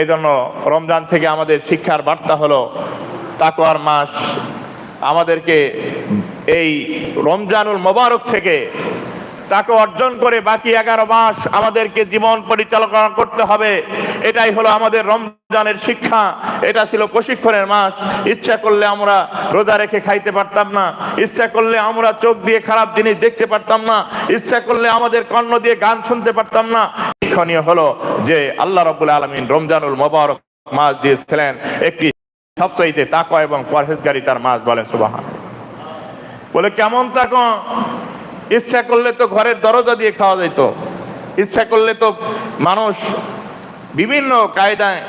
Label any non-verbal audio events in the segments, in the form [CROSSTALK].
এই জন্য রমজান থেকে আমাদের শিক্ষার বার্তা হলো, তাকওয়ার মাস আমাদেরকে এই রমজানুল মোবারক থেকে তাকে অর্জন করে বাকি এগারো মাস আমাদেরকে জীবন পরিচালনা করতে হবে। এটাই হলো আমাদের রমজানের শিক্ষা। এটা ছিল প্রশিক্ষণের মাস। ইচ্ছা করলে আমরা রোজা রেখে খাইতে পারতাম না। ইচ্ছা করলে আমরা চোখ দিয়ে খারাপ জিনিস দেখতে পারতাম না। ইচ্ছা করলে আমাদের কর্ণ দিয়ে গান শুনতে পারতাম না। শিক্ষণীয় হলো যে আল্লাহ রবুল আলমিন রমজানুল মোবারক মাস দিয়েছিলেন। একটি সবচাইতে তাকওয়া এবং পরহেজগারিতার মাস বলেন সুবাহান বলে, কেমন তাকো ইচ্ছা করলে তো ঘরের দরজা দিয়ে খাওয়া যেত। ইচ্ছা করলে তো মানুষ বিভিন্ন কায়দায়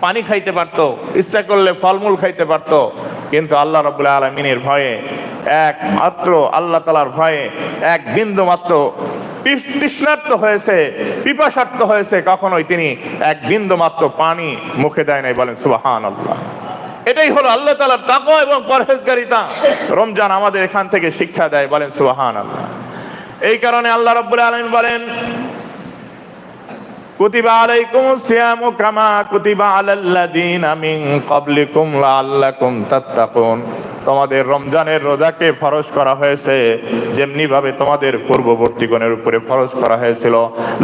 পানি খাইতে পারতো, ইচ্ছা করলে ফলমূল খাইতে পারতো। কিন্তু আল্লাহ রবুল্লা আলমিনের ভয়ে, একমাত্র আল্লাহ তালার ভয়ে, এক বিন্দু মাত্র তৃষ- তৃষ্ণার্ত হয়েছে পিপাসার্থ হয়েছে, কখনোই তিনি এক বিন্দু মাত্র পানি মুখে দেয় নাই বলেন সুবাহান আল্লাহ এটাই হলো আল্লাহ তালার তাকওয়া এবং পরহেজগারিতা। রমজান আমাদের এখান থেকে শিক্ষা দেয়, বলেন সুবাহান আল্লাহ এই কারণে আল্লাহ রব্বুল আলম বলেন আলাইকুম কুতিবা তোমাদের রমজানের রোজাকে ফরজ করা হয়েছে যেমনি ভাবে তোমাদের পূর্ববর্তীগণের উপরে ফরজ করা হয়েছিল।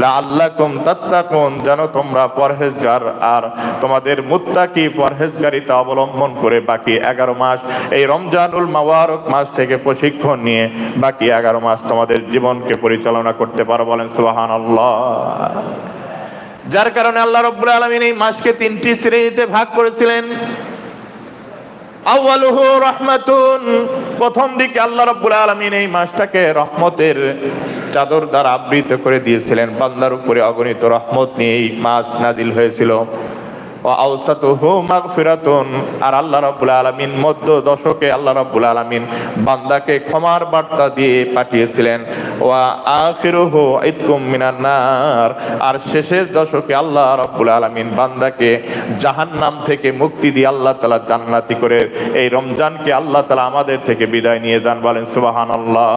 লাআল্লাকুম তাত্তাকুন, যেন তোমরা পরহেজগার আর তোমাদের মুত্তাকি পরহেজগারিতা অবলম্বন করে বাকি এগারো মাস এই রমজানুল মাওয়ারক মাস থেকে প্রশিক্ষণ নিয়ে বাকি এগারো মাস তোমাদের জীবনকে পরিচালনা করতে পারো বলেন সুবহানাল্লাহ। যার কারণে আল্লাহ রব্বুল আলমিন এই মাসকে তিনটি শ্রেণীতে ভাগ করেছিলেন। আউয়ালুহু রহমাতুন। প্রথম দিকে আল্লাহ রব্বুল আলমিন এই মাসটাকে রহমতের চাদর দ্বারা আবৃত করে দিয়েছিলেন। বান্দার উপরে অগণিত রহমত নিয়ে এই মাস নাজিল হয়েছিল। আর আল্লাহ রাব্বুল আলামিন মধ্য দশকে আল্লাহ রাব্বুল আলামিন বান্দাকে ক্ষমার বার্তা দিয়ে পাঠিয়েছিলেন। ওয়া আখিরুহু ইতকুম মিনান নার। আর শেষের দশকে আল্লাহ রাব্বুল আলামিন বান্দাকে জাহান্নাম থেকে মুক্তি দিয়ে আল্লাহ তালা জান্নাতি করে এই রমজানকে আল্লাহ তালা আমাদের থেকে বিদায় নিয়ে যান বলেন সুবহানাল্লাহ।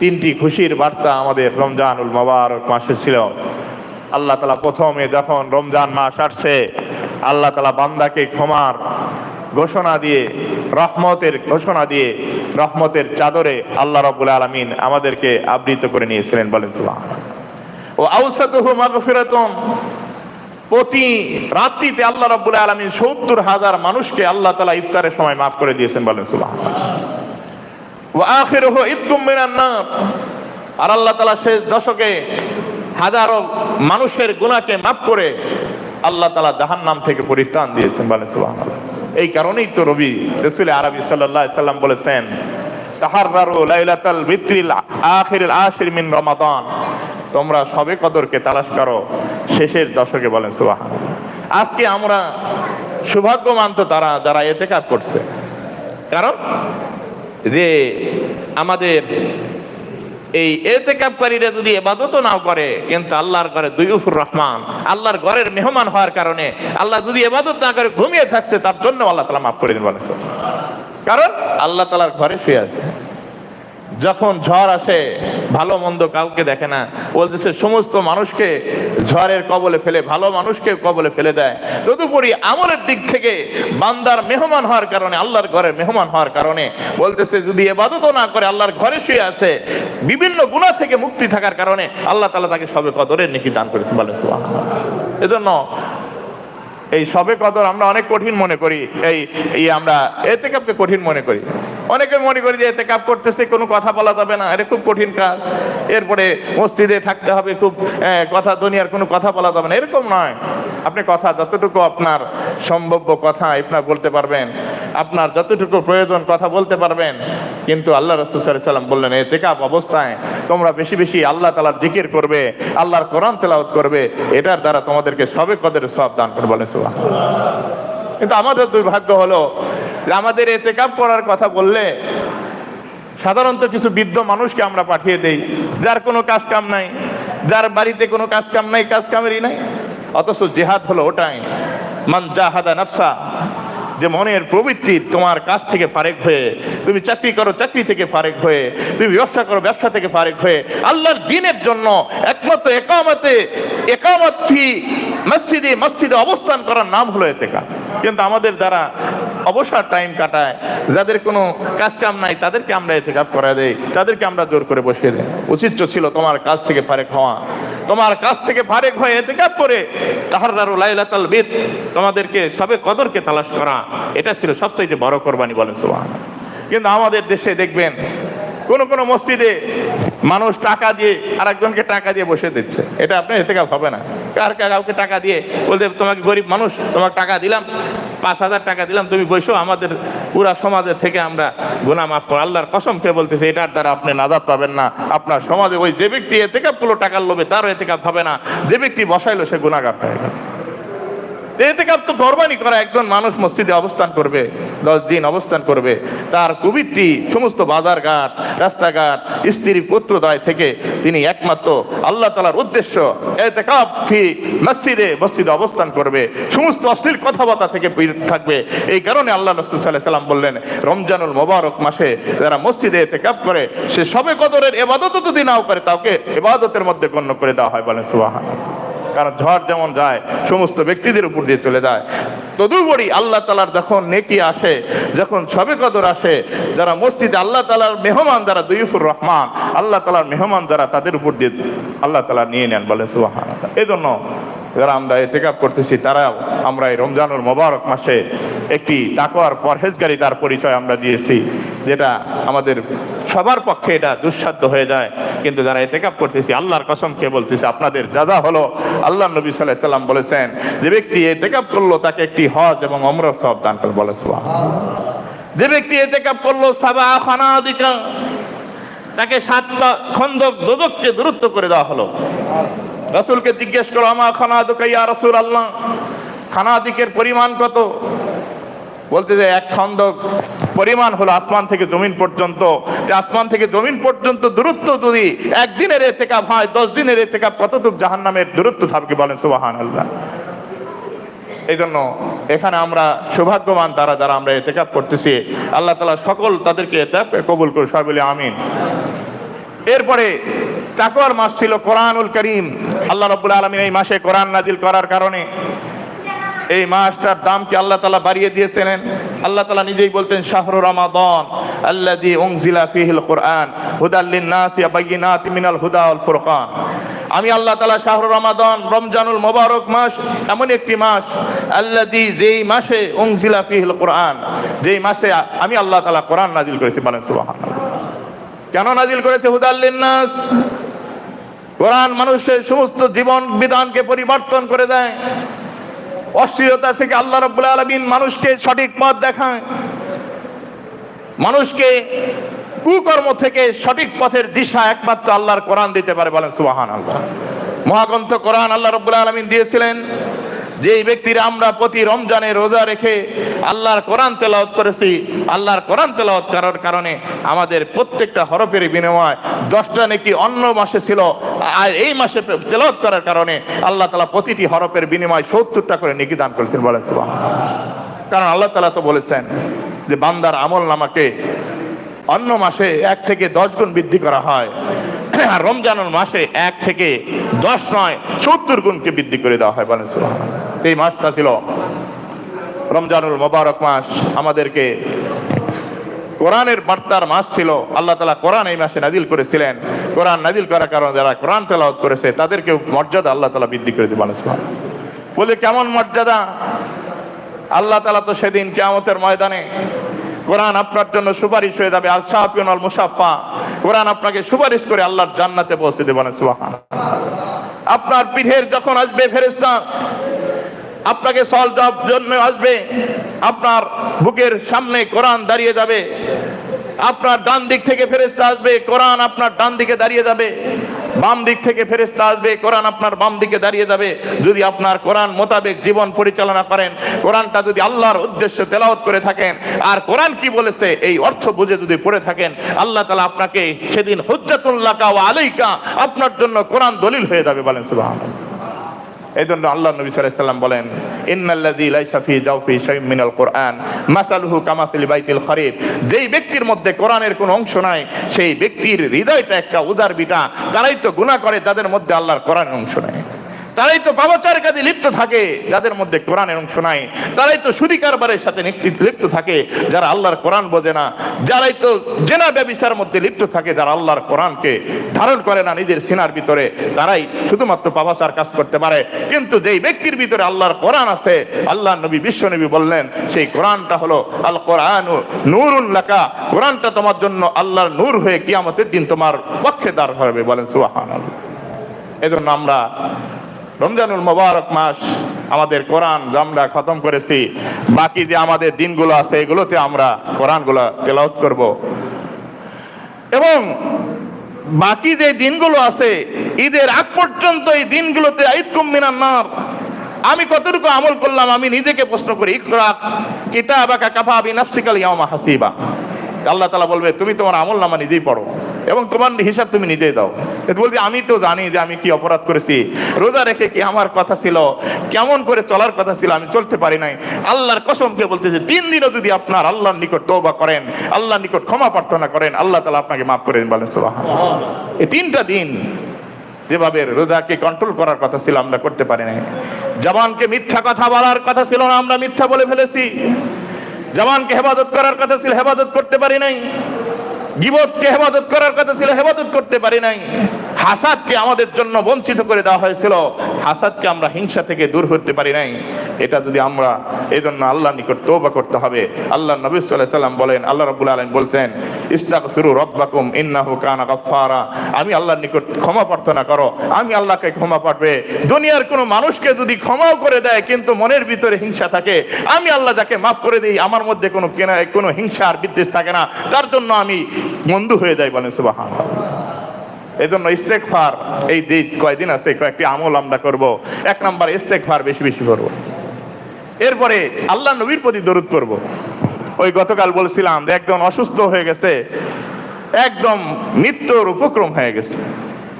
তিনটি খুশির বার্তা আমাদের রমজানুল মোবারক মাসে ছিল। আল্লাহ তালা প্রথমে যখন রমজান মাস আসছে, আল্লাহ তালা বান্দাকে ক্ষমার ঘোষণা দিয়ে, রহমতের ঘোষণা দিয়ে, রহমতের চাদরে আল্লাহ রবুল আলমিন আমাদেরকে আবৃত করে নিয়েছিলেন, বলেন ও প্রতি রাত্রিতে আল্লাহ রাব্বুল আলামিন সত্তর হাজার মানুষকে আল্লাহ তালা ইফতারের সময় মাফ করে দিয়েছেন, বলেন সুবাহ ও নার। আর আল্লাহ তালা শেষ দশকে হাজারো মানুষের গুণাকে মাফ করে আল্লাহ তালা জাহান্নাম থেকে পরিত্রাণ দিয়েছেন বলে সুবহানাল্লাহ। এই কারণেই তো রবি রসুল আরবি সাল্লাল্লাহু সাল্লাম বলেছেন, তাহাররারু লাইলাতাল বিত্রিল আখিরিল আশির মিন রমাদান। তোমরা সবে কদরকে তালাশ করো, শেষের দশকে বলেন সুবহানাল্লাহ। আজকে আমরা সৌভাগ্যমান তো তারা, যারা এতেকাপ করছে। কারণ যে আমাদের এই এতেকাবকারীরা যদি এবাদত নাও করে, কিন্তু আল্লাহর ঘরে দুইফুর রহমান, আল্লাহর ঘরের মেহমান হওয়ার কারণে আল্লাহ যদি এবাদত না করে ঘুমিয়ে থাকছে, তার জন্য আল্লাহ তালা মাফ করে দিন বলেছে কারণ আল্লাহ তালার ঘরে শুয়ে আছে। যখন ঝড় আসে, ভালো মন্দ কাউকে দেখে না। বলতেছে, সমস্ত মানুষকে ঝড়ের কবলে ফেলে, ভালো মানুষকে কবলে ফেলে দেয়। তদুপরি আমলের দিক থেকে বান্দার মেহমান হওয়ার কারণে, আল্লাহর ঘরের মেহমান হওয়ার কারণে বলতেছে, যদি এবাদত না করে আল্লাহর ঘরে শুয়ে আছে, বিভিন্ন গুণা থেকে মুক্তি থাকার কারণে আল্লাহ তালা তাকে সবে কদরের নেকি দান করে বলে এজন্য এই সবে কদর আমরা অনেক কঠিন মনে করি, এই আমরা এতে কাপকে কঠিন মনে করি। অনেকে মনে করি যে এতে কাপ করতেছে, কোনো কথা বলা যাবে না, এটা খুব কঠিন কাজ। এরপরে মসজিদে থাকতে হবে, খুব কথা, দুনিয়ার কোনো কথা বলা যাবে না, এরকম নয়। আপনি কথা যতটুকু আপনার সম্ভাব্য কথা আপনার বলতে পারবেন, আপনার যতটুকু প্রয়োজন কথা বলতে পারবেন, কিন্তু আল্লাহ রসুল সাল্লাম বললেন এতে কাপ অবস্থায় তোমরা বেশি বেশি আল্লাহ তালার জিকির করবে, আল্লাহর কোরআন তেলাওয়াত করবে, এটার দ্বারা তোমাদেরকে সবে কদের সব দান করে বলে সুবহান। কিন্তু আমাদের দুর্ভাগ্য হলো, আমাদের এতেকাপ করার কথা বললে সাধারণত কিছু বৃদ্ধ মানুষকে আমরা পাঠিয়ে দেই, যার কোনো কাজ কাম নাই, যার বাড়িতে কোনো কাজ কাম নাই কাজ কামেরই নাই অথচ জেহাদ হলো ওটাই মান জাহাদা নাফসা যে মনের প্রবৃত্তি তোমার কাছ থেকে ফারেক হয়ে, তুমি চাকরি করো, চাকরি থেকে ফারেক হয়ে, তুমি ব্যবসা করো, ব্যবসা থেকে ফারেক হয়ে, আল্লাহর দিনের জন্য একমাত্র একামতে, একামত মসজিদে মসজিদে অবস্থান করার নাম হলো এতেকা। কিন্তু আমাদের দ্বারা অবসর টাইম কাটায়। যাদের কোনো কাজ কাম নাই, তাদেরকে আমরা এতেকাপ করা দেই। তাদেরকে আমরা জোর করে বসিয়ে দেয় উচিত ছিল তোমার কাজ থেকে ফারেক হওয়া। তোমার কাছ থেকে ফারেক হয়ে এতেকাপ করে তাহার দারু লাইলাতাল বিদ তোমাদেরকে সবে কদরকে তালাশ করা। এটা ছিল সবচেয়ে বড় কোরবানি বলেন সোহান কিন্তু আমাদের দেশে দেখবেন কোন কোন মসজিদে মানুষ টাকা দিয়ে আরেকজনকে টাকা দিয়ে বসে দিচ্ছে। এটা আপনার এতে হবে না। কার কাউকে টাকা দিয়ে বলতে তোমাকে গরিব মানুষ, তোমাকে টাকা দিলাম, পাঁচ হাজার টাকা দিলাম, তুমি বসো, আমাদের পুরা সমাজের থেকে আমরা গুণা মাফ করো আল্লাহর কসমকে বলতেছে, এটার দ্বারা আপনি নাজাদ পাবেন না। আপনার সমাজে ওই যে ব্যক্তি এতে কাপগুলো টাকার লোভে, তারও এতে হবে না। যে ব্যক্তি বসাইলো, সে গুণাগার হয়ে গেল। এতেকাপ তো কোরবানি করা, একজন মানুষ মসজিদে অবস্থান করবে, দশ দিন অবস্থান করবে, তার কুবিরটি সমস্ত বাজারঘাট, রাস্তাঘাট, স্ত্রী পুত্রদয় থেকে তিনি একমাত্র আল্লাহ তালার উদ্দেশ্য, এতেকাপ ফি মসজিদে মসজিদে অবস্থান করবে, সমস্ত অশ্লীল কথাবার্তা থেকে বিরত থাকবে। এই কারণে আল্লাহ রসুল সাল্লাহ সাল্লাম বললেন, রমজানুল মোবারক মাসে যারা মসজিদে এতেকাপ করে, সে সবে কদরের এবাদত যদি নাও করে তাকে এবাদতের মধ্যে গণ্য করে দেওয়া হয় বলেন সুবাহান কারণ ঝড় যেমন যায়, সমস্ত ব্যক্তিদের উপর দিয়ে চলে যায়। তদুপরি আল্লাহ তালার যখন নেকি আসে, যখন সবে কদর আসে, যারা মসজিদে আল্লাহ তালার মেহমান যারা দুইফুর রহমান, আল্লাহ তালার মেহমান যারা তাদের উপর দিয়ে আল্লাহ তালা নিয়ে নেন বলে সুহান এই জন্য যারা আমরা আপ করতেছি, তারাও আমরা এই রমজানুর মোবারক মাসে একটি তাকওয়ার পরহেজগারিতার পরিচয় আমরা দিয়েছি, যেটা আমাদের সবার পক্ষে এটা দুঃসাধ্য হয়ে যায়। কিন্তু যারা এতেকাপ করতেছি, আল্লাহর কসম কে বলতেছি, আপনাদের দাদা হলো, আল্লাহ নবী সাল্লাহ সাল্লাম বলেছেন, যে ব্যক্তি এতেকাপ করল, তাকে একটি হজ এবং অমর সব দান করে বলে সুবহান। যে ব্যক্তি এতেকাপ করল, সাবা খানাদিকা, তাকে সাতটা খন্দক দোদককে দূরত্ব করে দেওয়া হলো। রাসূলকে জিজ্ঞেস করো, আমা খানাদুকা ইয়া রাসূল আল্লাহ খানা খানাদিকের পরিমাণ কত? বলতে যে এক খন্দক পরিমাণ হলো আসমান থেকে জমিন পর্যন্ত। আসমান থেকে জমিন পর্যন্ত দূরত্ব যদি একদিনের এতেকাপ হয়, দশ দিনের এতেকাপ, কতটুক জাহান নামের দূরত্ব থাকবে বলেন সুবাহান আল্লাহ এই জন্য এখানে আমরা সৌভাগ্যবান তারা যারা আমরা এতেকাপ করতেছি, আল্লাহ তালা সকল তাদেরকে এতে কবুল করে সবাই আমিন। এরপরে চাকর মাস ছিল কোরআনুল করিম। আল্লাহ রব্বুল আলমিন এই মাসে কোরআন নাজিল করার কারণে এই মাসটার দাম কি আল্লাহ তালা বাড়িয়ে দিয়েছিলেন? আল্লাহ তালা নিজেই বলতেন, শাহরু রমাদন আল্লাদি উংজিলা ফিহিল কোরআন হুদাল্লিন নাসিয়া বাইয়িনাত মিনাল হুদা ওয়াল ফুরকান। আমি আল্লাহ তালা শাহরু রমাদন, রমজানুল মোবারক মাস এমন একটি মাস আল্লাদি যেই মাসে উংজিলা ফিহিল কোরআন, যেই মাসে আমি আল্লাহ তালা কোরআন নাজিল করেছি বলেন, সুবহানাল্লাহ। কেন নাজিল করেছে হুদাল্লিন নাস কোরআন মানুষের সমস্ত জীবন বিধানকে পরিবর্তন করে দেয়। অশ্লীলতা থেকে আল্লাহ রব্বুল আলমিন মানুষকে সঠিক পথ দেখায়। মানুষকে কুকর্ম থেকে সঠিক পথের দিশা একমাত্র আল্লাহর কোরআন দিতে পারে বলেন সুবাহান আল্লাহ মহাগ্রন্থ কোরআন আল্লাহ রব্বুল আলমিন দিয়েছিলেন। যেই ব্যক্তিরা আমরা প্রতি রমজানে রোজা রেখে আল্লাহর কোরআন তেলাওয়াত করেছি, আল্লাহর কোরআন তেলাওয়াত করার কারণে আমাদের প্রত্যেকটা হরফের বিনিময় দশটা নাকি অন্য মাসে ছিল। আর এই মাসে তেলাওয়াত করার কারণে আল্লাহ তালা প্রতিটি হরফের বিনিময় সত্তরটা করে নেকি দান করেছেন বলে কারণ আল্লাহ তালা তো বলেছেন যে, বান্দার আমল নামাকে অন্য মাসে এক থেকে দশ গুণ বৃদ্ধি করা হয়। আর রমজানের মাসে এক থেকে দশ নয়, সত্তর গুণকে বৃদ্ধি করে দেওয়া হয় এই মাসটা ছিল রমজানুল মোবারক মাস। আমাদেরকে কোরআনের বার্তার মাস ছিল। আল্লাহ তালা কোরআন এই মাসে নাজিল করেছিলেন। কোরআন নাজিল করার কারণে যারা কোরআন তেলাওয়াত করেছে তাদেরকে মর্যাদা আল্লাহ তালা বৃদ্ধি করে দিবেন বলে কেমন মর্যাদা? আল্লাহ তালা তো সেদিন কেয়ামতের ময়দানে কোরআন আপনার জন্য সুপারিশ হয়ে যাবে। আল মুসাফা কোরআন আপনাকে সুপারিশ করে আল্লাহর জান্নাতে পৌঁছে দেবেন সুবহান। আপনার পিঠের যখন আসবে ফেরেস্তান আপনাকে সল জন্য আসবে, আপনার বুকের সামনে কোরআন দাঁড়িয়ে যাবে। আপনার ডান দিক থেকে ফেরেস্তা আসবে, কোরআন আপনার ডান দিকে দাঁড়িয়ে যাবে। বাম দিক থেকে ফেরেস্তা আসবে, কোরআন আপনার বাম দিকে দাঁড়িয়ে যাবে। যদি আপনার কোরআন মোতাবেক জীবন পরিচালনা করেন, কোরআনটা যদি আল্লাহর উদ্দেশ্যে তেলাওয়াত করে থাকেন, আর কোরআন কি বলেছে, এই অর্থ বুঝে যদি পড়ে থাকেন, আল্লাহ তালা আপনাকে সেদিন হুজ্জাতুল্লাহ আলাইকা আপনার জন্য কোরআন দলিল হয়ে যাবে বলেন, সুবহানাল্লাহ। এই জন্য আল্লাহ নবী সাল্লাম বলেন, ইন্নাল্লাযী মিনাল কোরআন, মাসালুহু বাইতিল যেই ব্যক্তির মধ্যে কোরআনের কোনো অংশ নাই, সেই ব্যক্তির হৃদয়টা একটা উদার বিটা, তারাই তো গুনাহ করে, তাদের মধ্যে আল্লাহর কোরআনের অংশ নাই। তারাই তো বাবাচার কাজে লিপ্ত থাকে, যাদের মধ্যে কোরআনের অংশ নাই। তারাই তো সুদি কারবারের সাথে লিপ্ত থাকে, যারা আল্লাহর কোরআন বোঝে না। যারাই তো জেনা ব্যবিচার মধ্যে লিপ্ত থাকে, যারা আল্লাহর কোরআনকে ধারণ করে না নিজের সিনার ভিতরে, তারাই শুধুমাত্র পাপাচার কাজ করতে পারে। কিন্তু যেই ব্যক্তির ভিতরে আল্লাহর কোরআন আছে, আল্লাহ নবী, বিশ্ব নবী বললেন, সেই কোরআনটা হলো আল কোরআন নূরুন লাকা। কোরআনটা তোমার জন্য আল্লাহর নূর হয়ে কিয়ামতের দিন তোমার পক্ষে দাঁড় হবে বলেন সুবহানাল্লাহ। এজন্য আমরা রমজানুল মোবারক মাস আমাদের কোরআন আমরা খতম করেছি, বাকি যে আমাদের দিনগুলো আছে, এগুলোতে আমরা কোরআনগুলো তেলাওয়াত করব। এবং বাকি যে দিনগুলো আছে, ঈদের আগ পর্যন্ত এই দিনগুলোতে নার। আমি কতটুকু আমল করলাম, আমি নিজেকে প্রশ্ন করি, ইকরা বিনাফসিকাল ইয়াউমা হাসিবা। আল্লাহ তালা বলবে, তুমি তোমার আমল নামা নিজেই পড়ো। এবং তোমার হিসাব তুমি নিজেই দাও। বলছি, আমি তো জানি যে আমি কি অপরাধ করেছি। রোজা রেখে কি আমার কথা ছিল? কেমন করে চলার কথা ছিল? আমি চলতে পারি নাই। আল্লাহর কসমকে বলতেছে, তিন দিনও যদি আপনার আল্লাহর নিকট তওবা করেন, আল্লাহর নিকট ক্ষমা প্রার্থনা করেন, আল্লাহ তালা আপনাকে মাফ করে দিন বলেন, সুবহানাল্লাহ। এই তিনটা দিন যেভাবে রোজাকে কন্ট্রোল করার কথা ছিল, আমরা করতে পারি নাই। জবানকে মিথ্যা কথা বলার কথা ছিল না, আমরা মিথ্যা বলে ফেলেছি। জবানকে হেফাজত করার কথা ছিল, হেফাজত করতে পারি নাই। গিবতকে হেফাজত করার কথা ছিল, হেফাজত করতে পারি নাই। হাসাদকে আমাদের জন্য বঞ্চিত করে দেওয়া হয়েছিল, হাসাদকে আমরা হিংসা থেকে দূর করতে পারি নাই। এটা যদি আমরা এই জন্য আল্লাহ নিকট তৌবা করতে হবে, আল্লাহ নবী সাল্লাল্লাহু সাল্লাম বলেন, আল্লাহ রাব্বুল আলামিন বলতেন ইস্তাগফিরু রাব্বাকুম ইন্নাহু কানা গাফফারা। আমি আল্লাহর নিকট ক্ষমা প্রার্থনা করো, আমি আল্লাহকে ক্ষমা পাঠবে। দুনিয়ার কোনো মানুষকে যদি ক্ষমাও করে দেয়, কিন্তু মনের ভিতরে হিংসা থাকে, আমি আল্লাহ যাকে মাফ করে দিই, আমার মধ্যে কোনো কেনা কোনো হিংসা আর বিদ্বেষ থাকে না। তার জন্য আমি বন্ধু হয়ে যাই বলেন সুবাহান এই জন্য ইস্তেকফার এই যে কয়দিন আছে, কয়েকটি আমল আমরা করব। এক নাম্বার ইস্তেকফার বেশি বেশি করব। এরপরে আল্লাহ নবীর প্রতি দরুদ করব ওই গতকাল বলছিলাম একজন অসুস্থ হয়ে গেছে, একদম মৃত্যুর উপক্রম হয়ে গেছে।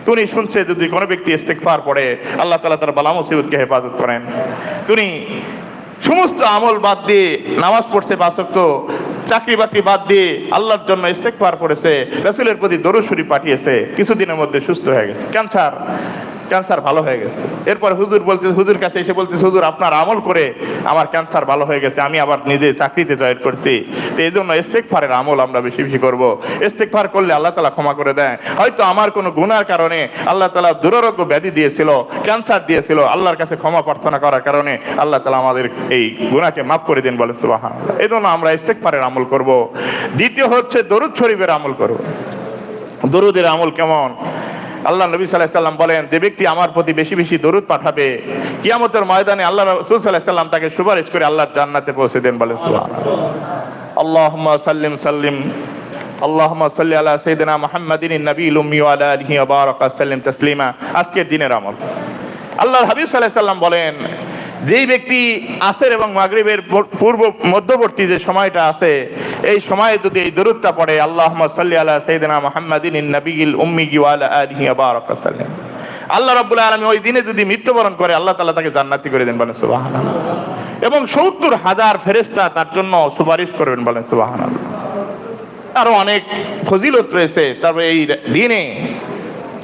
তুমি শুনছে যদি কোনো ব্যক্তি ইস্তেকফার পড়ে, আল্লাহ তালা তার বালা মুসিবতকে হেফাজত করেন। তুমি সমস্ত আমল বাদ দিয়ে নামাজ পড়ছে বাসক্ত চাকরি বাকরি বাদ দিয়ে আল্লাহর জন্য ইস্তেকফার করেছে, রাসুলের প্রতি দরুসুরি পাঠিয়েছে, কিছুদিনের মধ্যে সুস্থ হয়ে গেছে। ক্যান্সার ক্যান্সার ভালো হয়ে গেছে। এরপর হুজুর বলতে হুজুর কাছে এসে বলতেছে, হুজুর, আপনার আমল করে আমার ক্যান্সার ভালো হয়ে গেছে, আমি আবার নিজে চাকরিতে জয়েন করছি। তো এই জন্য ইস্তেকফারের আমল আমরা বেশি বেশি করব। ইস্তেকফার করলে আল্লাহ তালা ক্ষমা করে দেয়। হয়তো আমার কোনো গুনার কারণে আল্লাহ তালা দুরারোগ্য ব্যাধি দিয়েছিল, ক্যান্সার দিয়েছিল, আল্লাহর কাছে ক্ষমা প্রার্থনা করার কারণে আল্লাহ তালা আমাদের এই গুনাহকে মাফ করে দিন বলে সুবাহান এই জন্য আমরা ইস্তেকফারের আমল করব। দ্বিতীয় হচ্ছে দরুদ শরীফের আমল করব। দরুদের আমল কেমন? আল্লাহ নবী সাল্লাহ সাল্লাম বলেন, যে ব্যক্তি আমার প্রতি বেশি বেশি দরুদ পাঠাবে, কিয়ামতের ময়দানে আল্লাহ রসুল সাল্লাহ সাল্লাম তাকে সুপারিশ করে আল্লাহর জান্নাতে পৌঁছে দেন বলেন আল্লাহ সাল্লিম সাল্লিম আল্লাহমা সাল্লি আলা সৈদিনা মোহাম্মদিন নবী লুমি আলা তসলিমা। আজকের দিনের আমল। আল্লাহর হাবিব আলাইহি সাল্লাম বলেন, যেই ব্যক্তি আসের এবং মাগরিবের পূর্ব, মধ্যবর্তী যে সময়টা আছে, এই সময়ে যদি এই দরুদটা পড়ে আল্লাহ সাল্লি আল্লাহ সাইদিনা মুহাম্মাদিন নবীল উম্মি ওয়ালা আলিহি সাল্লাম আল্লাহ রাব্বুল আলামিন ওই দিনে যদি মৃত্যুবরণ করে, আল্লাহ তালা তাকে জান্নাতি করে দেন বলেন সুবহানাল্লাহ। এবং সত্তর হাজার ফেরেশতা তার জন্য সুপারিশ করবেন বলেন সুবহানাল্লাহ। আরও অনেক ফজিলত রয়েছে, তবে এই দিনে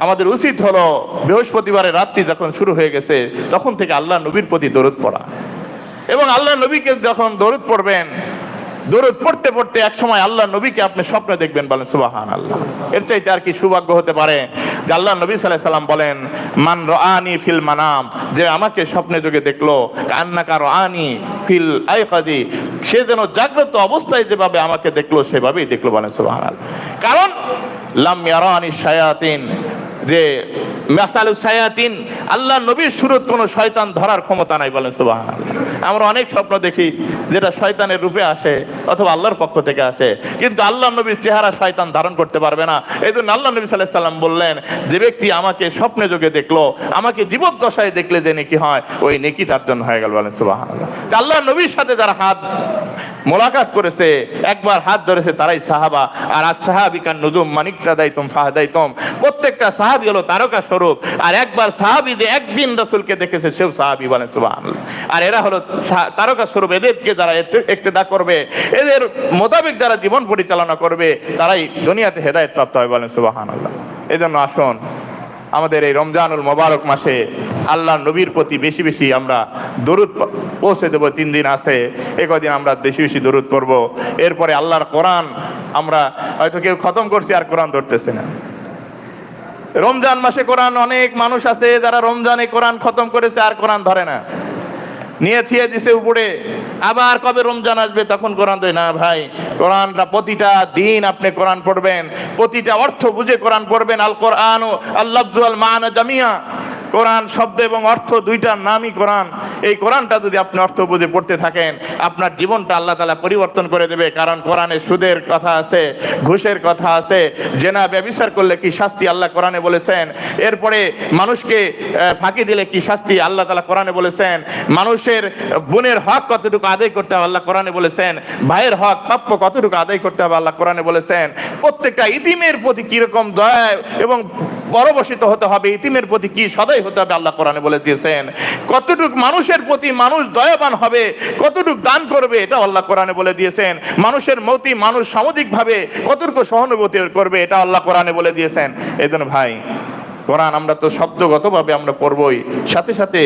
আমাদের উচিত হলো বৃহস্পতিবারের রাত্রি যখন শুরু হয়ে গেছে, তখন থেকে আল্লাহ নবীর প্রতি দরুদ পড়া। এবং আল্লাহ নবীকে যখন দরুদ পড়বেন, দরুদ পড়তে পড়তে এক সময় আল্লাহ নবীকে আপনি স্বপ্নে দেখবেন বলেন সুবাহান আল্লাহ এর চাইতে আর কি সৌভাগ্য হতে পারে যে আল্লাহ নবী সাল্লাহ সাল্লাম বলেন, মান রানি ফিল মানাম যে আমাকে স্বপ্নে যোগে দেখল, কান্নাকা আনি ফিল আইকাদি, সে যেন জাগ্রত অবস্থায় যেভাবে আমাকে দেখল, সেভাবেই দেখল বলেন সুবাহান কারণ লাম ইয়ারানি শায়াতিন যে মাসালু শায়াতিন আল্লাহ নবীর সুরত কোনো শয়তান ধরার ক্ষমতা নাই বলেন সুবাহান আমরা অনেক স্বপ্ন দেখি যেটা শয়তানের রূপে আসে অথবা আল্লাহর পক্ষ থেকে আসে, কিন্তু আল্লাহ নবীর চেহারা শয়তান ধারণ করতে পারবে না। এই জন্য আল্লাহ নবী সাল্লাহ সাল্লাম বললেন, যে ব্যক্তি আমাকে স্বপ্নে যোগে দেখল, আমাকে জীবদ্দশায় দেখলে যে নেকি হয়, ওই নেকি তার জন্য হয়ে গেল বলেন সুবাহান আল্লাহ নবীর সাথে যারা হাত মোলাকাত করেছে, একবার হাত ধরেছে তারাই সাহাবা, আর আজ সাহাবিকার নুজুম মানিকটা দায়িতম ফাহাদাইতম, প্রত্যেকটা সাহাবি সাহাবি হলো তারকা স্বরূপ। আর একবার সাহাবি যে একদিন রাসূলকে দেখেছে, সেও সাহাবি বলেন সুবহানাল্লাহ। আর এরা হলো তারকা স্বরূপ, এদেরকে যারা ইক্তেদা করবে, এদের মোতাবেক যারা জীবন পরিচালনা করবে, তারাই দুনিয়াতে হেদায়েত প্রাপ্ত হয় বলেন সুবহানাল্লাহ। এই জন্য আসুন, আমাদের এই রমজানুল মোবারক মাসে আল্লাহ নবীর প্রতি বেশি বেশি আমরা দরুদ পৌঁছে দেবো, তিন দিন আছে, এ কদিন আমরা বেশি বেশি দরুদ করব এরপরে আল্লাহর কোরআন আমরা হয়তো কেউ খতম করছি আর কোরআন ধরতেছে না। রমজান মাসে কোরআন অনেক মানুষ আছে যারা রমজানে কোরআন খতম করেছে আর কোরআন ধরে না। নিয়ে থিয়ে দিছে উপরে। আবার কবে রমজান আসবে তখন কোরআন দেয়, না ভাই, কোরআনটা প্রতিটা দিন আপনি কোরআন পড়বেন, প্রতিটা অর্থ বুঝে কোরআন পড়বেন আল কোরআন ও আল্লাহ মানা জামিয়া। কোরআন শব্দ এবং অর্থ দুইটার নামই কোরআন। এই কোরআনটা যদি আপনি অর্থ বুঝে পড়তে থাকেন, আপনার জীবনটা আল্লাহ তালা পরিবর্তন করে দেবে, কারণ কোরআনে সুদের কথা আছে, ঘুষের কথা আছে, জেনা, ব্যবিচার করলে কি শাস্তি আল্লাহ কোরআনে বলেছেন? এরপরে মানুষকে ফাঁকি দিলে কি শাস্তি আল্লাহ তালা কোরআনে বলেছেন? মানুষের বোনের হক কতটুকু আদায় করতে হবে আল্লাহ কোরআনে বলেছেন, ভাইয়ের হক প্রাপ্য কতটুকু আদায় করতে হবে আল্লাহ কোরআনে বলেছেন, প্রত্যেকটা ইতিমের প্রতি কীরকম দয়া এবং পরবশিত হতে হবে, ইতিমের প্রতি কি সদয় হতে হবে আল্লাহ কোরআনে বলে দিয়েছেন। কতটুক মানুষের প্রতি মানুষ দয়াবান হবে, কতটুক দান করবে এটা আল্লাহ কোরআনে বলে দিয়েছেন। মানুষের মতি মানুষ সামাজিকভাবে কতটুকু সহানুভূতি করবে এটা আল্লাহ কোরআনে বলে দিয়েছেন। এই ভাই কোরআন আমরা তো শব্দগতভাবে আমরা পড়বই। সাথে সাথে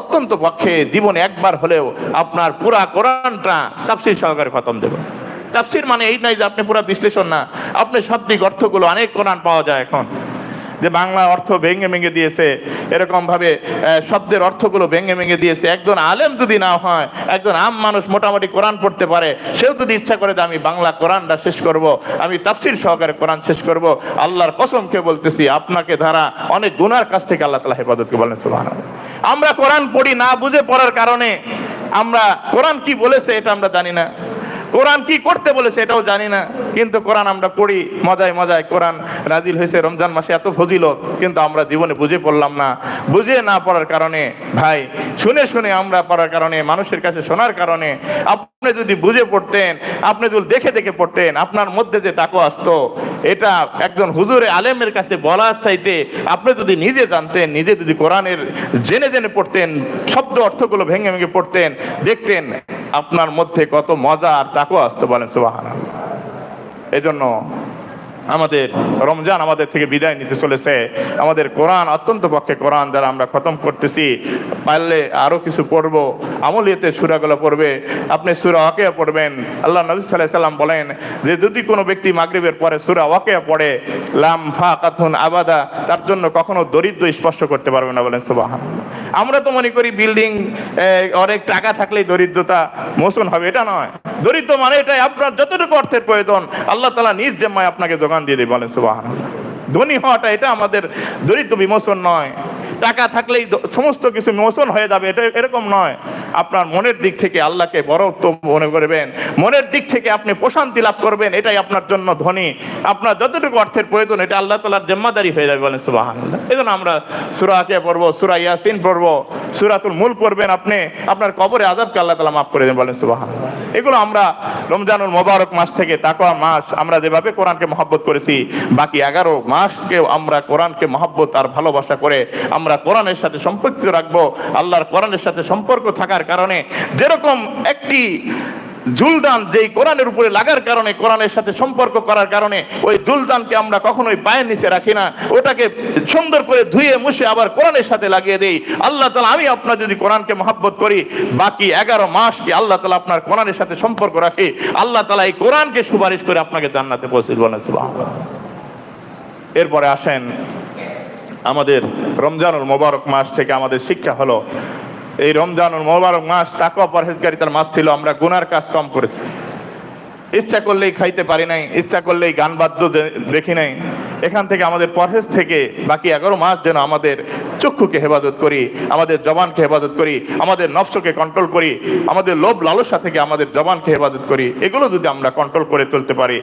অত্যন্ত পক্ষে জীবনে একবার হলেও আপনার পুরা কোরআনটা তাফসির সহকারে খতম দেব। তাফসির মানে এই নাই যে আপনি পুরা বিশ্লেষণ না, আপনি শাব্দিক অর্থগুলো অনেক কোরআন পাওয়া যায় এখন। যে বাংলা অর্থ ভেঙে ভেঙে দিয়েছে এরকম ভাবে শব্দের অর্থগুলো ভেঙে ভেঙে দিয়েছে। একজন আলেম যদি না হয়, একজন আম মানুষ মোটামুটি কোরআন পড়তে পারে, সেও যদি ইচ্ছা করে যে আমি বাংলা কোরআনটা শেষ করব, আমি তাফসির সহকারে কোরআন শেষ করব, আল্লাহর কসমকে বলতেছি, আপনাকে ধারা অনেক গুনার কাছ থেকে আল্লাহ তালা হেফাজতকে বলেন, সুবহানাল্লাহ। আমরা কোরআন পড়ি না বুঝে পড়ার কারণে, আমরা কোরআন কি বলেছে এটা আমরা জানি না। কোরআন কি করতে বলেছে এটাও জানি না। কিন্তু কোরআন আমরা পড়ি, মজায় মজায় কোরআন রাজিল হয়েছে রমজান মাসে, এত ফজিলত, কিন্তু আমরা জীবনে বুঝে পড়লাম না। বুঝে না পড়ার কারণে, ভাই, শুনে শুনে আমরা পড়ার কারণে, মানুষের কাছে শোনার কারণে, আপনি যদি বুঝে পড়তেন, আপনি যদি দেখে দেখে পড়তেন, আপনার মধ্যে যে তাকো আসতো, এটা একজন হুজুরে আলেমের কাছে বলার চাইতে, আপনি যদি নিজে জানতেন, নিজে যদি কোরআনের জেনে জেনে পড়তেন, শব্দ অর্থগুলো ভেঙে ভেঙে পড়তেন, দেখতেন, আপনার মধ্যে কত মজা আর তাকো আসতো বলেন সুবাহান এই জন্য আমাদের রমজান আমাদের থেকে বিদায় নিতে চলেছে। আমাদের কোরআন অত্যন্ত পক্ষে কোরআন দ্বারা আমরা খতম করতেছি। পারলে আরও কিছু পড়ব। আমলিয়াতে সুরাগুলো পড়বে। আপনি সুরা ওয়াকিয়া পড়বেন। আল্লাহ নবী সাল্লাহ সাল্লাম বলেন যে, যদি কোনো ব্যক্তি মাগরিবের পরে সুরা ওয়াকিয়া পড়ে, লাম ফা কাথুন আবাদা, তার জন্য কখনো দরিদ্র স্পর্শ করতে পারবে না বলেন সুবাহ আমরা তো মনে করি বিল্ডিং অনেক টাকা থাকলেই দরিদ্রতা মোচন হবে, এটা নয়। দরিদ্র মানে এটাই, আপনার যতটুকু অর্থের প্রয়োজন, আল্লাহ তালা নিজ জেম্মায় আপনাকে দোকান দিয়ে দেবে বলেন সুবাহ ধনী হওয়াটা এটা আমাদের দরিদ্র বিমোচন নয়। টাকা থাকলেই সমস্ত কিছু বিমোচন হয়ে যাবে। এটা এরকম নয়। আপনার মনের দিক থেকে আল্লাহকে বড় উত্তম মনে করবেন। মনের দিক থেকে আপনি প্রশান্তি লাভ করবেন। এটাই আপনার জন্য ধনী। আপনার যতটুকু অর্থের প্রয়োজন, এটা আল্লাহ তালার জিম্মাদারি হয়ে যাবে বলেন সুবাহান এই জন্য আমরা সুরা আকে পড়ব, সুরা ইয়াসিন পড়ব, সুরাতুল মূল পড়বেন আপনি। আপনার কবরে আজাবকে আল্লাহ তালা মাফ করে দেন বলেন সুবাহান এগুলো আমরা রমজানুল মোবারক মাস থেকে তাকওয়া মাস, আমরা যেভাবে কোরআনকে মহব্বত করেছি, বাকি এগারো মাসকেও আমরা কোরআনকে মহব্বত আর ভালোবাসা করে আমরা কোরআনের সাথে সম্পর্কিত রাখব, আল্লাহর কোরআনের সাথে সম্পর্ক থাকার কারণে, যেরকম একটি জুলদান যেই কোরআনের উপরে লাগার কারণে, কোরআনের সাথে সম্পর্ক করার কারণে, ওই জুলদানকে আমরা কখনোই পায়ের নিচে রাখি না ওটাকে সুন্দর করে ধুয়ে, মুছে আবার কোরআনের সাথে লাগিয়ে দেই আল্লাহ তালা আমি আপনার যদি কোরআনকে মহাব্বত করি, বাকি এগারো মাস কি আল্লাহ তালা আপনার কোরআনের সাথে সম্পর্ক রাখি, আল্লাহ তালা এই কোরআনকে সুপারিশ করে আপনাকে জান্নাতে পৌঁছে সুবহানাল্লাহ। এরপরে আসেন আমাদের রমজানুল মোবারক মাস থেকে আমাদের শিক্ষা হলো। এই রমজানুল মোবারক মাস তাকওয়া পরহেজগারিতার মাস ছিল, আমরা গুনার কাজ কম করেছি। ইচ্ছা করলেই খাইতে পারি নাই, ইচ্ছা করলেই গান বাদ্য দেখি নাই। এখান থেকে আমাদের পরহেজ থেকে বাকি এগারো মাস যেন আমাদের চক্ষুকে হেফাজত করি, আমাদের জবানকে হেফাজত করি, আমাদের নফসকে কন্ট্রোল করি, আমাদের লোভ লালসা থেকে আমাদের জবানকে হেফাজত করি, এগুলো যদি আমরা কন্ট্রোল করে চলতে পারি।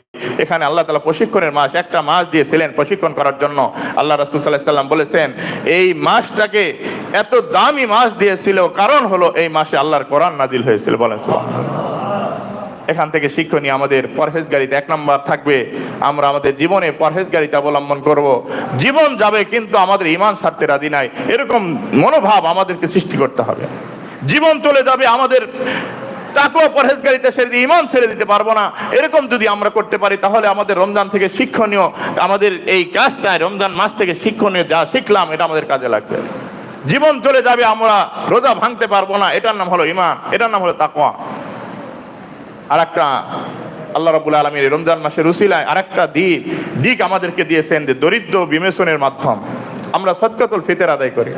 এখানে আল্লাহ তালা প্রশিক্ষণের মাস, একটা মাস দিয়েছিলেন প্রশিক্ষণ করার জন্য। আল্লাহ রাসুল সাল্লাহ সাল্লাম বলেছেন, এই মাসটাকে এত দামি মাস দিয়েছিল, কারণ হলো এই মাসে আল্লাহর কোরআন নাজিল হয়েছিল। বলেন। এখান থেকে শিক্ষণীয় আমাদের পরহেজগারিতে এক নম্বর থাকবে। আমরা আমাদের জীবনে পরহেজগারিতা অবলম্বন করব। জীবন যাবে কিন্তু আমাদের ইমান ছাড়তে রাজি নাই। এরকম মনোভাব আমাদেরকে সৃষ্টি করতে হবে। জীবন চলে যাবে আমাদের তাকুয়া দিয়ে ইমান দিতে পারব না। এরকম যদি আমরা করতে পারি, তাহলে আমাদের রমজান থেকে শিক্ষণীয়, আমাদের এই কাজটায় রমজান মাস থেকে শিক্ষণীয় যা শিখলাম, এটা আমাদের কাজে লাগবে। জীবন চলে যাবে, আমরা রোজা ভাঙতে পারব না। এটার নাম হলো ইমান এটার নাম হলো তাকওয়া আর একটা আল্লাহ রাবুল আলমীর রমজান মাসের উসিলায় আর একটা দিক দিক আমাদেরকে দিয়েছেন যে দরিদ্র বিমেষণের মাধ্যম। আমরা সদকাতুল ফিতের আদায় করি।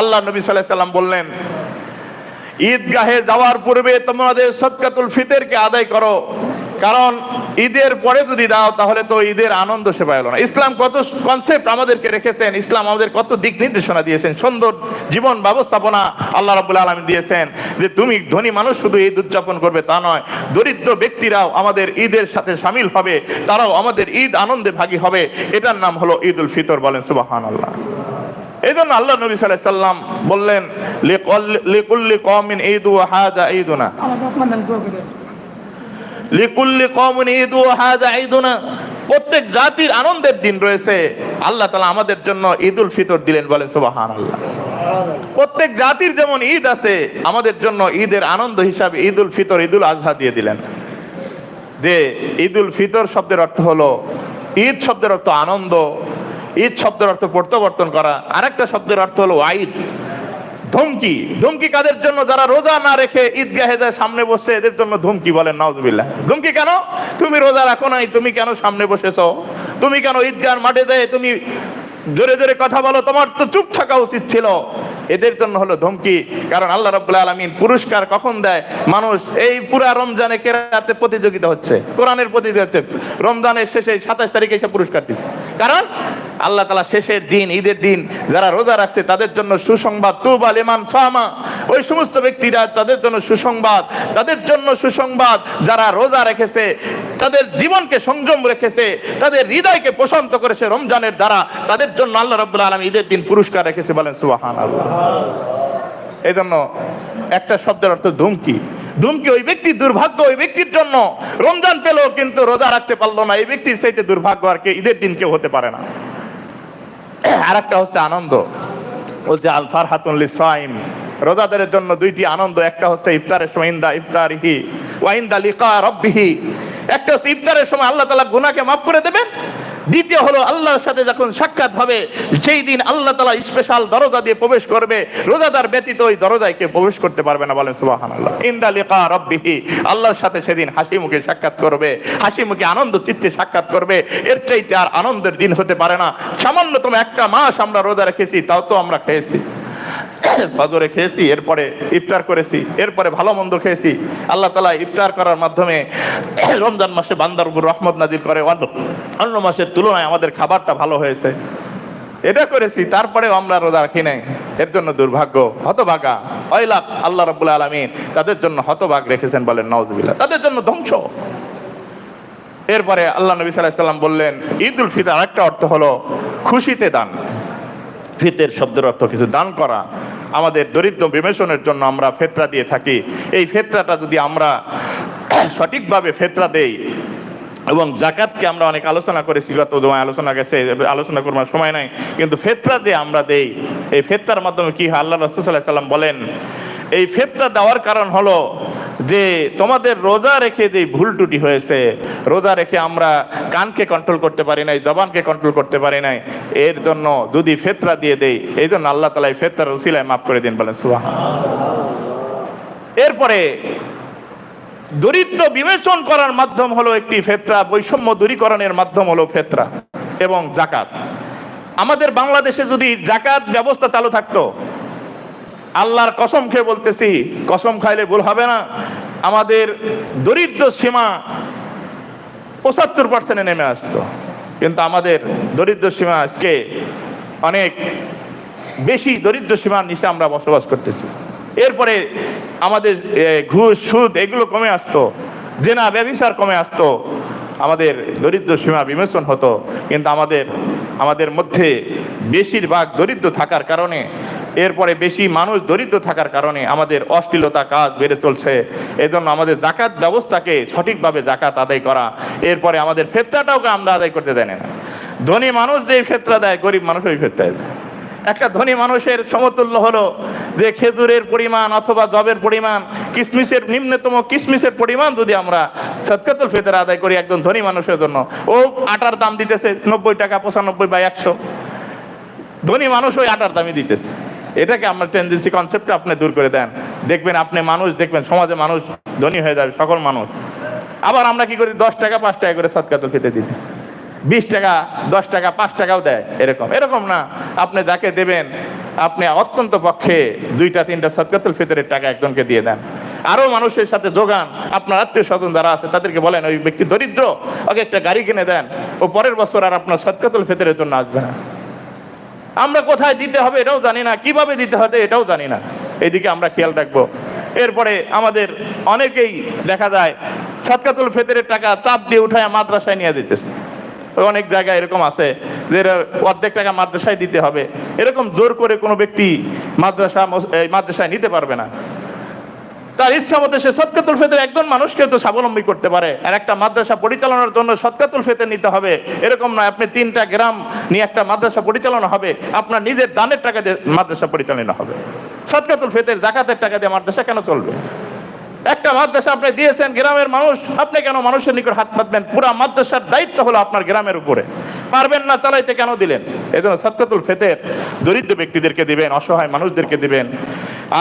আল্লাহ নবী সাল্লাহ সাল্লাম বললেন, ঈদগাহে যাওয়ার পূর্বে তোমাদের সদকাতুল ফিতেরকে আদায় করো কারণ ঈদের পরে যদি দাও, তাহলে তো ঈদের আনন্দ সে পাইল না। ইসলাম কত কনসেপ্ট আমাদেরকে রেখেছেন, ইসলাম আমাদের কত দিক নির্দেশনা দিয়েছেন, সুন্দর জীবন ব্যবস্থাপনা আল্লাহ রাবুল আলম দিয়েছেন যে তুমি ধনী মানুষ শুধু ঈদ উদযাপন করবে তা নয়, দরিদ্র ব্যক্তিরাও আমাদের ঈদের সাথে সামিল হবে, তারাও আমাদের ঈদ আনন্দে ভাগী হবে। এটার নাম হলো ঈদ উল ফিতর বলেন সুবাহান আল্লাহ এই জন্য আল্লাহ নবী সাল্লাম বললেন লিকুল্লি কমিন ঈদু হাজা আমাকে আপনাদের দোয়া করে ঈদু প্রত্যেক জাতির আনন্দের দিন রয়েছে। আল্লাহ তালা আমাদের জন্য ঈদুল ফিতর দিলেন বলেন সুবাহান আল্লাহ প্রত্যেক জাতির যেমন ঈদ আছে, আমাদের জন্য ঈদের আনন্দ হিসাবে ঈদুল ফিতর, ঈদুল আজহা দিয়ে দিলেন। যে ঈদুল ফিতর শব্দের অর্থ হলো, ঈদ শব্দের অর্থ আনন্দ, ঈদ শব্দের অর্থ প্রত্যাবর্তন করা। আরেকটা শব্দের অর্থ হলো আইদ। ধমকি। ধমকি কাদের জন্য? যারা রোজা না রেখে ঈদগাহে যায়, সামনে বসে এদের জন্য ধমকি বলেন, নাউজুবিল্লাহ। ধমকি কেন? তুমি রোজা রাখো নাই, তুমি কেন সামনে বসেছো? তুমি কেন ঈদগার মাঠে দেয় তুমি জোরে জোরে কথা বলো, তোমার তো চুপ থাকা উচিত ছিল। এদের জন্য হলো ধমকি, কারণ আল্লাহ রাব্বুল আলামিন পুরস্কার কখন দেয়? মানুষ এই পুরা রমজানে কেরাতে প্রতিযোগিতা হচ্ছে? কোরআনের প্রতিযোগিতা হচ্ছে। রমজানের শেষে সাতাশ তারিখে এসে পুরস্কার দিচ্ছে কারণ আল্লাহ তালা শেষের দিন, ঈদের দিন যারা রোজা রাখছে, তাদের জন্য সুসংবাদ। তুবাল ইমান সামা, ওই সমস্ত ব্যক্তিরা তাদের জন্য সুসংবাদ, তাদের জন্য সুসংবাদ। যারা রোজা রেখেছে, তাদের জীবনকে সংযম রেখেছে, তাদের হৃদয়কে প্রশান্ত করেছে রমজানের দ্বারা, তাদের জন্য আল্লাহ রব্বুল আলম ঈদের দিন পুরস্কার রেখেছে বলেন সুবাহান আল্লাহ এই জন্য একটা শব্দের অর্থ ধুমকি। ধুমকি ওই ব্যক্তির দুর্ভাগ্য, ওই ব্যক্তির জন্য। রমজান পেল কিন্তু রোজা রাখতে পারল না, এই ব্যক্তির চাইতে দুর্ভাগ্য আর কে, ঈদের দিন কেউ হতে পারে না। [CLEARS THROAT] আর একটা হচ্ছে আনন্দ। বলছে আলফার হাতুন সাইম রোজাদারের জন্য দুইটি আনন্দ, একটা হচ্ছে ইফতারের সময়, ইন্দা ইফতারিহি ওয়াইন্দা লিকা রব্বিহি। একটা হচ্ছে ইফতারের সময় আল্লাহ তালা গুনাকে মাফ করে দেবেন। দ্বিতীয় হলো আল্লাহর সাথে যখন সাক্ষাৎ হবে সেই দিন আল্লাহ তালা স্পেশাল দরজা দিয়ে প্রবেশ করবে, রোজাদার ব্যতীত ওই দরজায় কেউ প্রবেশ করতে পারবে না বলেন সুবাহান আল্লাহ ইন্দা লিকা রব্বিহি, আল্লাহর সাথে সেদিন হাসি মুখে সাক্ষাৎ করবে, হাসি মুখে আনন্দ চিত্তে সাক্ষাৎ করবে, এর চাইতে আর আনন্দের দিন হতে পারে না। সামান্যতম একটা মাস আমরা রোজা রেখেছি, তাও তো আমরা খেয়েছি। ফজরে খেয়েছি, এরপরে ইফতার করেছি, এরপরে ভালো মন্দ খেয়েছি। আল্লাহ তালা ইফতার করার মাধ্যমে রমজান মাসে বান্দার উপর রহমত নাজির করে। অন্য মাসের তুলনায় আমাদের খাবারটা ভালো হয়েছে। এটা করেছি, তারপরেও আমরা রোজা রাখি নাই। এর জন্য দুর্ভাগ্য, হতভাগা। লাখ আল্লাহ রবুল আলমিন তাদের জন্য হতভাগ রেখেছেন বলেন নওয়াজবিল্লাহ তাদের জন্য ধ্বংস। এরপরে আল্লাহ নবী সাল্লাহ সাল্লাম বললেন ঈদ উল ফিতর আরেকটা অর্থ হলো খুশিতে দান। ফিতের শব্দের অর্থ কিছু দান করা, আমাদের দরিদ্র বিবেচনের জন্য আমরা ফেতরা দিয়ে থাকি। এই ফেতরাটা যদি আমরা [CLEARS THROAT] সঠিকভাবে ফেতরা দেই এবং জাকাতকে আমরা অনেক আলোচনা করেছি, গত তোমায় আলোচনা গেছে, আলোচনা করবার সময় নাই, কিন্তু ফেতরা দিয়ে আমরা দেই, এই ফেতরার মাধ্যমে কি হয়? আল্লাহ রসুল্লাহ সাল্লাম বলেন এই ফেতরা দেওয়ার কারণ হলো যে তোমাদের রোজা রেখে যে ভুল টুটি হয়েছে, রোজা রেখে আমরা কানকে কন্ট্রোল করতে পারি নাই, জবানকে কন্ট্রোল করতে পারি নাই, এর জন্য যদি ফেতরা দিয়ে দেই, এই জন্য আল্লাহ তালা এই ফেতরার উসিলায় মাফ করে দিন বলেন সুবাহ এরপরে দরিদ্র বিবেচন করার মাধ্যম হলো একটি ফেতরা বৈষম্য দূরীকরণের মাধ্যম হলো ফেতরা এবং জাকাত। আমাদের বাংলাদেশে যদি জাকাত ব্যবস্থা চালু থাকতো আল্লাহর কসম খেয়ে বলতেছি, কসম খাইলে ভুল হবে না। আমাদের দরিদ্র সীমা পঁচাত্তর পার্সেন্টে নেমে আসতো। কিন্তু আমাদের দরিদ্র সীমা আজকে অনেক বেশি দরিদ্র সীমার নিচে আমরা বসবাস করতেছি। এরপরে আমাদের ঘুষ, সুদ এগুলো কমে আসতো। জেনা, ব্যবসার কমে আসতো। আমাদের দরিদ্র সীমা বিমোচন হতো। কিন্তু আমাদের আমাদের মধ্যে বেশিরভাগ দরিদ্র থাকার কারণে এরপরে বেশি মানুষ দরিদ্র থাকার কারণে আমাদের অশ্লীলতা কাজ বেড়ে চলছে। এজন্য আমাদের জাকাত ব্যবস্থাকে সঠিকভাবে জাকাত আদায় করা, এরপরে আমাদের ফেতরাটাও আমরা আদায় করতে দেয় না। ধনী মানুষ যে ফেতরা দেয়, গরিব মানুষ ওই ফেতরা একটা ধনী মানুষের সমতুল্য হলো যে খেজুরের পরিমাণ অথবা জবের পরিমাণ, কিসমিসের নিম্নতম কিসমিসের পরিমাণ যদি আমরা সৎকাতুল ফেতর আদায় করি একজন ধনী মানুষের জন্য, ও আটার দাম দিতেছে নব্বই টাকা, পঁচানব্বই বা একশো। ধনী মানুষ ওই আটার দামই দিতেছে। এটাকে আমরা টেন্ডেন্সি কনসেপ্টটা আপনি দূর করে দেন। দেখবেন আপনি মানুষ, দেখবেন সমাজে মানুষ ধনী হয়ে যাবে, সকল মানুষ। আবার আমরা কি করি? দশ টাকা, পাঁচ টাকা করে সৎকাতুল খেতে দিতেছি। বিশ টাকা, দশ টাকা, পাঁচ টাকাও দেয়, এরকম। এরকম না। আপনি যাকে দেবেন, আপনি অত্যন্ত পক্ষে দুইটা, তিনটা সৎকাতুল ফিতরের টাকা একজনকে দিয়ে দেন। আরও মানুষের সাথে যোগান, আপনার আত্মীয় স্বজন যারা আছে, তাদেরকে বলেন, ওই ব্যক্তি দরিদ্র, ওকে একটা গাড়ি কিনে দেন। ও পরের বছর আর আপনার সৎকাতুল ফিতরের জন্য আসবে না। আমরা কোথায় দিতে হবে এটাও জানি না, কীভাবে দিতে হবে এটাও জানি না। এইদিকে আমরা খেয়াল রাখব। এরপরে আমাদের অনেকেই দেখা যায় সৎকাতুল ফেতরের টাকা চাপ দিয়ে উঠায় মাদ্রাসায় নিয়ে দিতেছে। অনেক জায়গায় এরকম আছে যে অর্ধেক টাকা মাদ্রাসায় দিতে হবে। এরকম জোর করে কোনো ব্যক্তি মাদ্রাসা মাদ্রাসায় নিতে পারবে না। তার ইচ্ছা মতো সে সৎকাতুল ফেতের একজন মানুষকে তো স্বাবলম্বী করতে পারে। আর একটা মাদ্রাসা পরিচালনার জন্য সৎকাতুল ফেতে নিতে হবে। এরকম নয়, আপনি তিনটা গ্রাম নিয়ে একটা মাদ্রাসা পরিচালনা হবে। আপনার নিজের দানের টাকা দিয়ে মাদ্রাসা পরিচালনা হবে। সৎকাতুল ফেতের জাকাতের টাকা দিয়ে মাদ্রাসা কেন চলবে? একটা মাদ্রাসা আপনি দিয়েছেন, গ্রামের মানুষ, আপনি কেন মানুষের নিকট হাত পাতবেন? পুরা মাদ্রাসার দায়িত্ব হলো আপনার গ্রামের উপরে। পারবেন না, চালাইতে কেন দিলেন? এই জন্য সৎকাতুল ফেতের, দরিদ্র ব্যক্তিদেরকে দিবেন, অসহায় মানুষদেরকে দিবেন।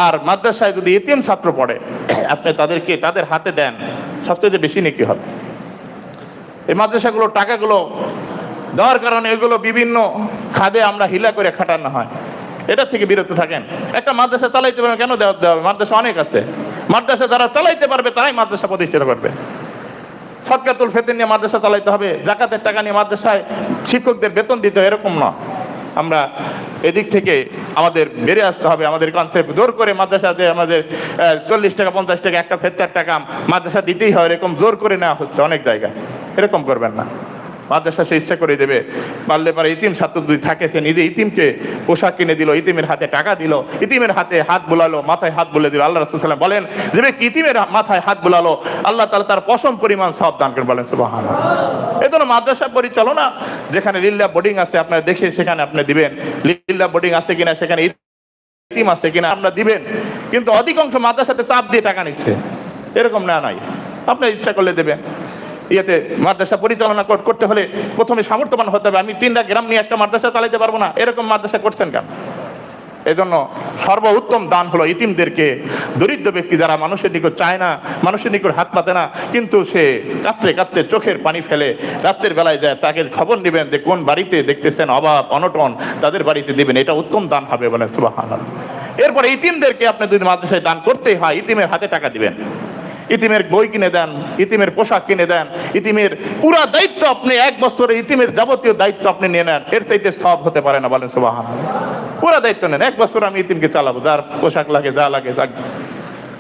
আর মাদ্রাসায় যদি এতিম ছাত্র পড়ে, আপনি তাদেরকে তাদের হাতে দেন, সবচেয়ে বেশি নেকি হবে। এই মাদ্রাসাগুলো, টাকাগুলো দেওয়ার কারণে এগুলো বিভিন্ন খাদে আমরা হিলা করে খাটানো হয়। এটা থেকে বিরত থাকেন। একটা মাদ্রাসা চালাইতে পারবে কেন দেওয়া দেওয়া হবে? মাদ্রাসা অনেক আছে। মাদ্রাসা যারা চালাইতে পারবে, তারাই মাদ্রাসা প্রতিষ্ঠা করবে। সৎকাতুল ফেতে নিয়ে মাদ্রাসা চালাইতে হবে, জাকাতের টাকা নিয়ে মাদ্রাসায় শিক্ষকদের বেতন দিতে এরকম না। আমরা এদিক থেকে আমাদের বেড়ে আসতে হবে, আমাদের কনসেপ্ট জোর করে মাদ্রাসাতে আমাদের চল্লিশ টাকা, পঞ্চাশ টাকা, একটা ফেরতার টাকা মাদ্রাসা দিতেই হয়, এরকম জোর করে নেওয়া হচ্ছে অনেক জায়গায়। এরকম করবেন না। মাদ্রাসা সে ইচ্ছা করে দেবে। পারলে পারে ইতিম ছাত্র যদি থাকে, সে নিজে ইতিমকে পোশাক কিনে দিল, ইতিমের হাতে টাকা দিল, ইতিমের হাতে হাত বুলালো, মাথায় হাত বুলে দিল। আল্লাহ রসুল্লাম বলেন যে ব্যক্তি ইতিমের মাথায় হাত বুলালো? আল্লাহ তালা তার পশম পরিমাণ সব দান করে বলেন সুবাহান এই জন্য মাদ্রাসা পরিচালনা যেখানে লিল্লা বোর্ডিং আছে, আপনারা দেখে সেখানে আপনি দিবেন। লিল্লা বোর্ডিং আছে কিনা, সেখানে ইতিম আছে কিনা আপনারা দিবেন। কিন্তু অধিকাংশ মাদ্রাসাতে চাপ দিয়ে টাকা নিচ্ছে। এরকম না, নাই। আপনি ইচ্ছা করলে দেবেন। ইয়েতে মাদ্রাসা পরিচালনা কর- করতে হলে প্রথমে সামর্থ্যবান হতে হবে। আমি তিনটা গ্রাম নিয়ে একটা মাদ্রাসা চালাইতে পারব না। এরকম মাদ্রাসা করছেন কেন? এজন্য সর্বোত্তম দান হলো ইতিমদেরকে। দরিদ্র ব্যক্তি যারা মানুষের নিকট চায় না, মানুষের নিকট হাত পাতে না, কিন্তু সে কাঁদতে কাঁদতে চোখের পানি ফেলে রাত্রের বেলায় যায় তাকে খবর নেবেন যে কোন বাড়িতে দেখতেছেন অভাব, অনটন, তাদের বাড়িতে দিবেন। এটা উত্তম দান হবে বলে সুবাহ এরপরে ইতিমদেরকে আপনি যদি মাদ্রাসায় দান করতেই হয়, ইতিমের হাতে টাকা দিবেন। ইতিমের বই কিনে দেন, ইতিমের পোশাক কিনে দেন, ইতিমের পুরা দায়িত্ব আপনি এক বছরে ইতিমের যাবতীয় দায়িত্ব আপনি নিয়ে নেন, এর চাইতে সব হতে পারে না বলেন সুবাহান পুরা দায়িত্ব নেন, এক বছর আমি ইতিমকে চালাবো, যার পোশাক লাগে, যা লাগে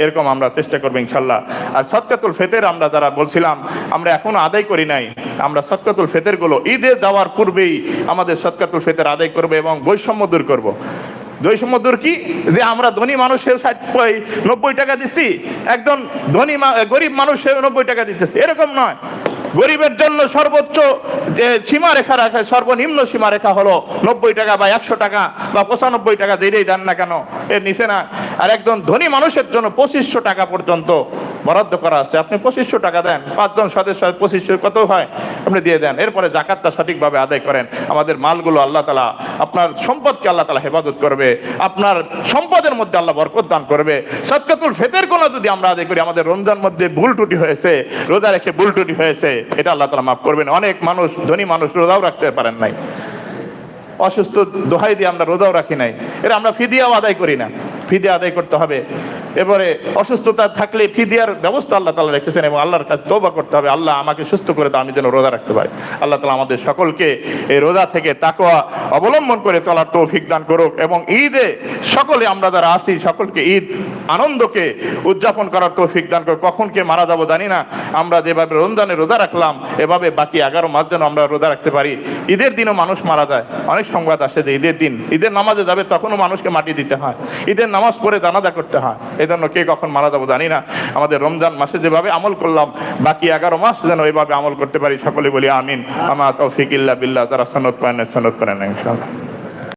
এরকম আমরা চেষ্টা করব ইনশাল্লাহ। আর সৎকাতুল ফেতের আমরা যারা বলছিলাম, আমরা এখনও আদায় করি নাই। আমরা সৎকাতুল ফেতেরগুলো ঈদে যাওয়ার পূর্বেই আমাদের সৎকাতুল ফেতের আদায় করব এবং বৈষম্য দূর করব। বৈষম্য দূর কি? যে আমরা ধনী মানুষের ষাট নব্বই টাকা দিচ্ছি, একজন ধনী গরিব মানুষের নব্বই টাকা দিতেছি। এরকম নয়। গরিবের জন্য সর্বোচ্চ যে সীমারেখা রাখা, সর্বনিম্ন সীমারেখা হলো নব্বই টাকা বা একশো টাকা বা পঁচানব্বই টাকা যেটাই দেন না কেন, এর নিচে না। আর একজন ধনী মানুষের জন্য পঁচিশশো টাকা পর্যন্ত বরাদ্দ করা আছে। আপনি পঁচিশশো টাকা দেন, পাঁচজন সদস্য পঁচিশশো কত হয়? আপনি দিয়ে দেন। এরপরে জাকাতটা সঠিকভাবে আদায় করেন। আমাদের মালগুলো আল্লাহ তালা, আপনার সম্পদকে আল্লাহ তালা হেফাজত করবে। আপনার সম্পদের মধ্যে আল্লাহ বরকত দান করবে। সৎকাতুল ফেতের কোনো যদি আমরা আদায় করি, আমাদের রমজান মধ্যে ভুল ত্রুটি হয়েছে, রোজা রেখে ভুল ত্রুটি হয়েছে এটা আল্লাহ তালা মাফ করবেন। অনেক মানুষ, ধনী মানুষ রোজাও রাখতে পারেন নাই। অসুস্থ দোহাই দিয়ে আমরা রোজাও রাখি নাই। এটা আমরা ফিদিয়াও আদায় করি না। ফিদিয়া আদায় করতে হবে। এবারে অসুস্থতা থাকলে ফিদিয়ার ব্যবস্থা আল্লাহ তালা রেখেছেন এবং আল্লাহর কাছে তৌবা করতে হবে। আল্লাহ আমাকে সুস্থ করে দাও, আমি যেন রোজা রাখতে পারি। আল্লাহ তালা আমাদের সকলকে এই রোজা থেকে তাকোয়া অবলম্বন করে চলার তৌফিক দান করুক এবং ঈদে সকলে আমরা যারা আছি, সকলকে ঈদ আনন্দকে উদযাপন করার তৌফিক দান করুক। কখন কে মারা যাব জানি না। আমরা যেভাবে রমজানে রোজা রাখলাম, এভাবে বাকি এগারো মাস যেন আমরা রোজা রাখতে পারি। ঈদের দিনও মানুষ মারা যায়। অনেক সংবাদ আসে যে ঈদের দিন, ঈদের নামাজে যাবে তখনও মানুষকে মাটি দিতে হয়। ঈদের নামাজ পড়ে জানাজা করতে হয়। এই জন্য কে কখন মারা যাব জানি না। আমাদের রমজান মাসে যেভাবে আমল করলাম, বাকি এগারো মাস যেন এইভাবে আমল করতে পারি, সকলে বলি আমিন। আমার তৌফিক ইল্লা বিল্লাহ তারা সনদ পায় না সনদ করেন ইনশাআল্লাহ।